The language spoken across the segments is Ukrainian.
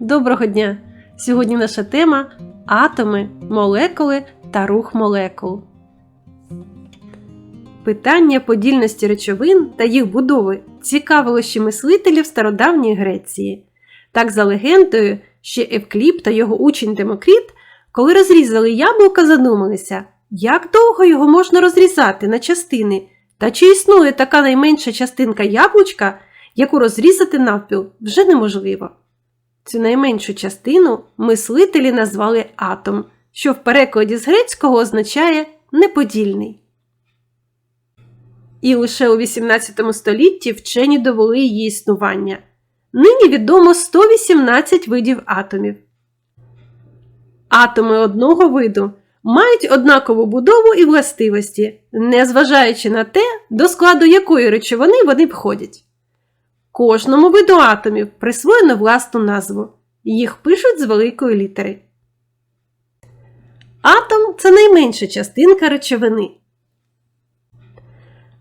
Доброго дня! Сьогодні наша тема атоми, молекули та рух молекул. Питання подільності речовин та їх будови цікавило ще мислителів стародавньої Греції. Так, за легендою, ще Евкліп та його учень Демокріт, коли розрізали яблука, задумалися, як довго його можна розрізати на частини, та чи існує така найменша частинка яблучка, яку розрізати навпіл вже неможливо. Цю найменшу частину мислителі назвали атом, що в перекладі з грецького означає неподільний. І лише у 18 столітті вчені довели її існування. Нині відомо 118 видів атомів. Атоми одного виду мають однакову будову і властивості, незважаючи на те, до складу якої речовини вони входять. Кожному виду атомів присвоєно власну назву. Їх пишуть з великої літери. Атом це найменша частинка речовини.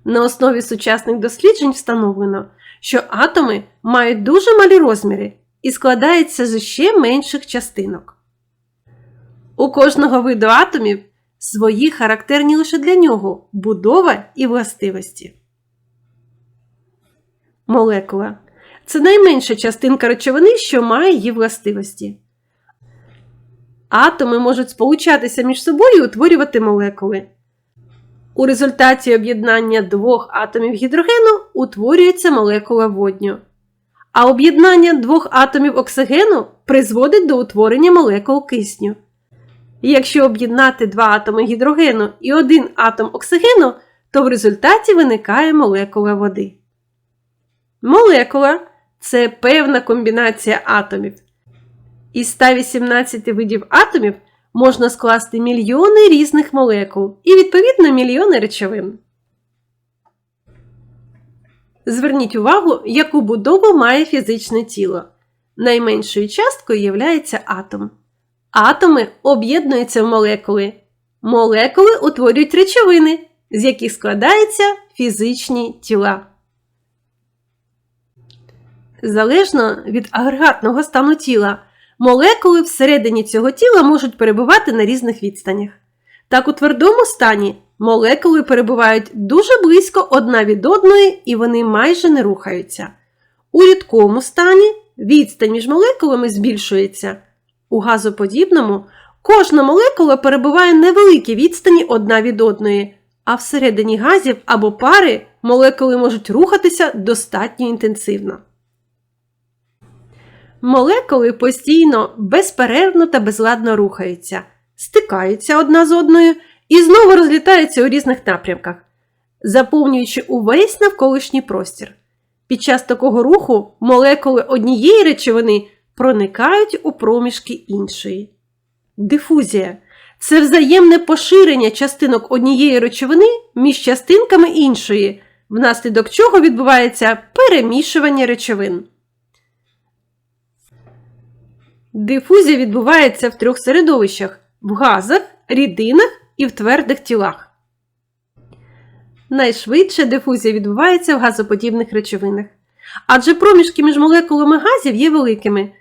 На основі сучасних досліджень встановлено, що атоми мають дуже малі розміри і складаються з ще менших частинок. У кожного виду атомів свої характерні лише для нього будова і властивості. Молекула це найменша частинка речовини, що має її властивості. Атоми можуть сполучатися між собою і утворювати молекули. У результаті об'єднання двох атомів гідрогену утворюється молекула водню. А об'єднання двох атомів оксигену призводить до утворення молекул кисню. Якщо об'єднати два атоми гідрогену і один атом оксигену, то в результаті виникає молекула води. Молекула це певна комбінація атомів. Із 118 видів атомів можна скласти мільйони різних молекул і, відповідно, мільйони речовин. Зверніть увагу, яку будову має фізичне тіло. Найменшою часткою є атом. Атоми об'єднуються в молекули. Молекули утворюють речовини, з яких складаються фізичні тіла. Залежно від агрегатного стану тіла, молекули всередині цього тіла можуть перебувати на різних відстанях. Так, у твердому стані молекули перебувають дуже близько одна від одної і вони майже не рухаються. У рідкому стані відстань між молекулами збільшується. У газоподібному кожна молекула перебуває невеликій відстані одна від одної, а всередині газів або пари молекули можуть рухатися достатньо інтенсивно. Молекули постійно, безперервно та безладно рухаються, стикаються одна з одною і знову розлітаються у різних напрямках, заповнюючи увесь навколишній простір. Під час такого руху молекули однієї речовини проникають у проміжки іншої. Дифузія це взаємне поширення частинок однієї речовини між частинками іншої, внаслідок чого відбувається перемішування речовин. Дифузія відбувається в трьох середовищах в газах, рідинах і в твердих тілах. Найшвидше дифузія відбувається в газоподібних речовинах. Адже проміжки між молекулами газів є великими,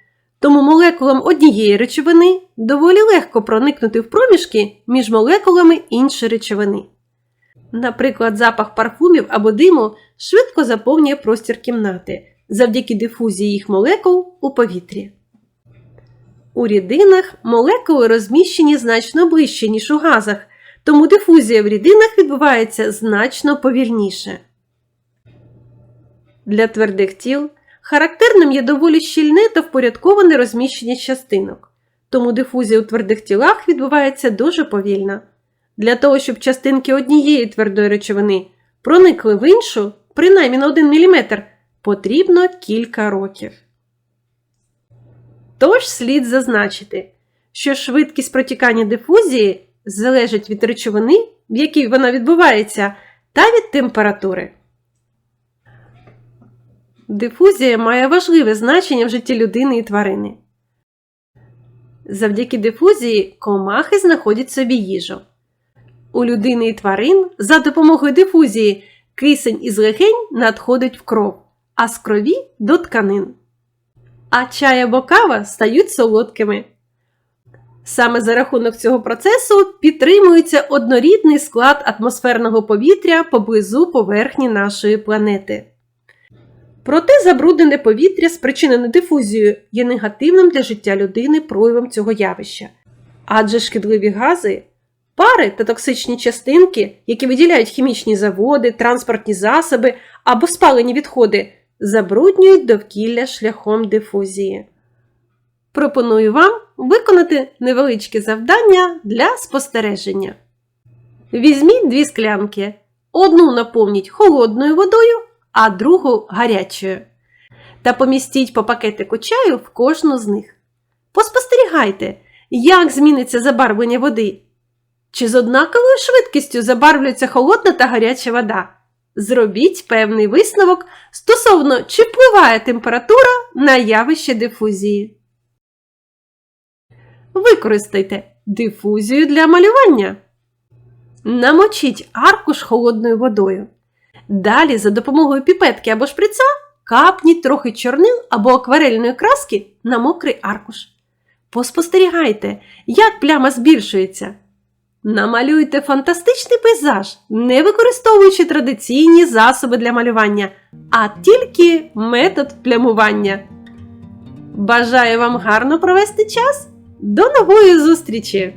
тому молекулам однієї речовини доволі легко проникнути в проміжки між молекулами іншої речовини. Наприклад, запах парфумів або диму швидко заповнює простір кімнати завдяки дифузії їх молекул у повітрі. У рідинах молекули розміщені значно ближче, ніж у газах, тому дифузія в рідинах відбувається значно повільніше. Для твердих тіл характерним є доволі щільне та впорядковане розміщення частинок, тому дифузія у твердих тілах відбувається дуже повільно. Для того, щоб частинки однієї твердої речовини проникли в іншу, принаймні на 1 мм, потрібно кілька років. Тож слід зазначити, що швидкість протікання дифузії залежить від речовини, в якій вона відбувається, та від температури. Дифузія має важливе значення в житті людини і тварини. Завдяки дифузії комахи знаходять собі їжу. У людини і тварин за допомогою дифузії кисень із легень надходить в кров, а з крові до тканин. А чай або кава стають солодкими. Саме за рахунок цього процесу підтримується однорідний склад атмосферного повітря поблизу поверхні нашої планети. Проте забруднене повітря, спричинене дифузією, є негативним для життя людини проявом цього явища. Адже шкідливі гази, пари та токсичні частинки, які виділяють хімічні заводи, транспортні засоби або спалені відходи, забруднюють довкілля шляхом дифузії. Пропоную вам виконати невеличке завдання для спостереження. Візьміть дві склянки. Одну наповніть холодною водою, а другу гарячою. Та помістіть по пакетику чаю в кожну з них. Поспостерігайте, як зміниться забарвлення води. Чи з однаковою швидкістю забарвлюється холодна та гаряча вода? Зробіть певний висновок стосовно чи впливає температура на явище дифузії. Використайте дифузію для малювання. Намочіть аркуш холодною водою. Далі за допомогою піпетки або шприца капніть трохи чорнил або акварельної краски на мокрий аркуш. Поспостерігайте, як пляма збільшується. Намалюйте фантастичний пейзаж, не використовуючи традиційні засоби для малювання, а тільки метод плямування. Бажаю вам гарно провести час! До нової зустрічі!